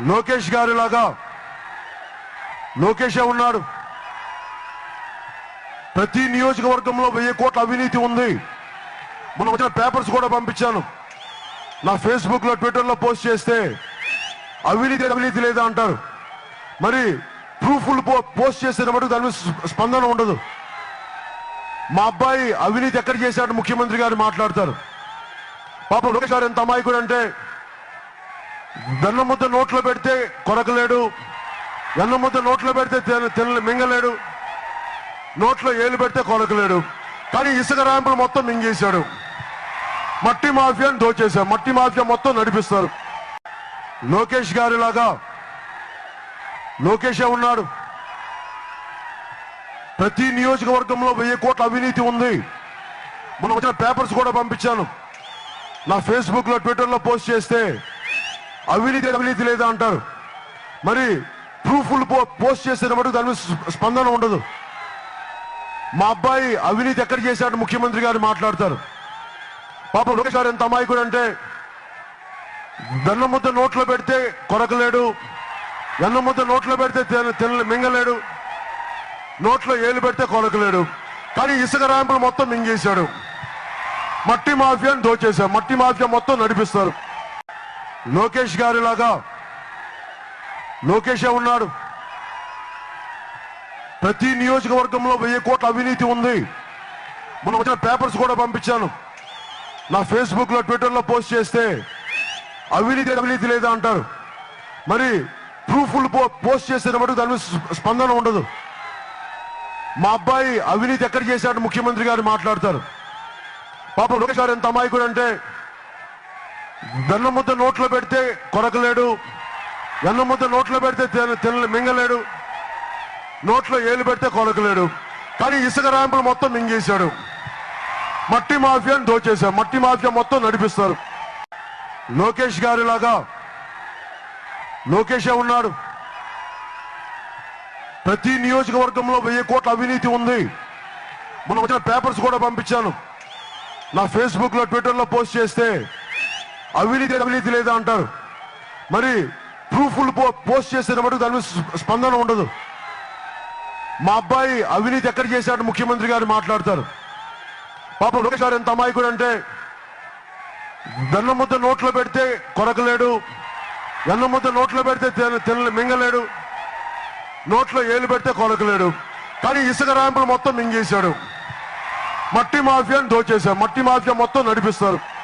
లోకేష్ గారి లాగా లోకేషే ఉన్నాడు. ప్రతి నియోజకవర్గంలో వెయ్యి కోట్ల అవినీతి ఉంది. మనం వచ్చిన పేపర్స్ కూడా పంపించాను. నా ఫేస్బుక్లో ట్విట్టర్లో పోస్ట్ చేస్తే అవినీతి అవినీతి లేదా అంటారు. మరి ప్రూఫ్లు పోస్ట్ చేసిన మటుకు దాని స్పందన ఉండదు. మా అబ్బాయి అవినీతి ఎక్కడ చేశాడు ముఖ్యమంత్రి గారు మాట్లాడతారు. పాపం లోకేష్ గారు ఎంత అమాయకుడు అంటే వెన్న ముద్ద నోట్లో పెడితే కొరకలేడు వెన్న ముద్ద నోట్లో పెడితే తిన- మింగలేడు నోట్లో ఏలు పెడితే కొరకలేడు. కానీ ఇసుక ర్యాంపులు మొత్తం మింగేశాడు. మట్టి మాఫియాని దోచేశారు మట్టి మాఫియా మొత్తం నడిపిస్తారు. లోకేష్ గారి లాగా లోకేషే ఉన్నాడు. ప్రతి నియోజకవర్గంలో వెయ్యి కోట్ల అవినీతి ఉంది. మనం వచ్చిన పేపర్స్ కూడా పంపించాను. నా ఫేస్బుక్లో ట్విట్టర్లో పోస్ట్ చేస్తే అవినీతి అవినీతి లేదా అంటారు. మరి ప్రూఫ్లు పోస్ట్ చేసిన మటుకు దాని మీద స్ప- స్పందన ఉండదు. మా అబ్బాయి అవినీతి ఎక్కడ చేశాడు ముఖ్యమంత్రి గారు మాట్లాడతారు. పాప లోకేష్ గారు ఎంత అమాయకుడు అంటే వెన్న ముద్ద నోట్లో పెడితే కొరకలేడు వెన్న ముద్ద నోట్లో పెడితే తిన మింగలేడు నోట్లో ఏలు పెడితే కొరకలేడు కానీ ఇసుక ర్యాంపులు మొత్తం మింగేశాడు. మట్టి మాఫియాని దోచేశారు. మట్టి మాఫియా మొత్తం నడిపిస్తారు. లోకేష్ గారి లాగా లోకేషే ఉన్నాడు. ప్రతి నియోజకవర్గంలో వెయ్యి కోట్ల అవినీతి ఉంది. మనం వచ్చిన పేపర్స్ కూడా పంపించాను. నా ఫేస్బుక్లో ట్విట్టర్లో పోస్ట్ చేస్తే అవినీతి అవినీతి లేదా అంటారు. మరి ప్రూఫ్లు పోస్ట్ చేసిన మటుకు దాని మీద స్ప- స్పందన ఉండదు. మా అబ్బాయి అవినీతి ఎక్కడ చేశాడు ముఖ్యమంత్రి గారు మాట్లాడతారు. పాపం లోకేష్ గారు ఎంత అమాయకుడు అంటే ముద్ద నోట్లో పెడితే కొరకలేడు వెన్న ముద్ద నోట్లో పెడితే తిన- మింగలేడు నోట్లో ఏలు పెడితే కొరకలేడు. కానీ ఇసుక ర్యాంపులు మొత్తం మింగేశాడు. మట్టి మాఫియాని దోచేశారు మట్టి మాఫియా మొత్తం నడిపిస్తారు. లోకేష్ గారిలాగా లోకేషే ఉన్నాడు. ప్రతి నియోజకవర్గంలో వెయ్యి కోట్ల అవినీతి ఉంది. మనం వచ్చిన పేపర్స్ కూడా పంపించాను. నా ఫేస్బుక్లో ట్విట్టర్లో పోస్ట్ చేస్తే అవినీతి అవినీతి లేదా అంటారు. మరి ప్రూఫ్లు పోస్ట్ చేసిన మటుకు దాని మీద స్పందన ఉండదు. మా అబ్బాయి అవినీతి ఎక్కడ చేశాడు ముఖ్యమంత్రి గారు మాట్లాడతారు. పాప లోకేష్ గారు ఎంత అమాయకుడు అంటే వెన్న ముద్ద నోట్లో పెడితే కొరకలేడు వెన్నముద్ద నోట్లో పెడితే తిన మింగలేడు నోట్లో ఏలు పెడితే కొరకలేడు. కానీ ఇసుక ర్యాంపులు మొత్తం మింగేశాడు. మట్టి మాఫియాని దోచేశారు మట్టి మాఫియా మొత్తం నడిపిస్తారు.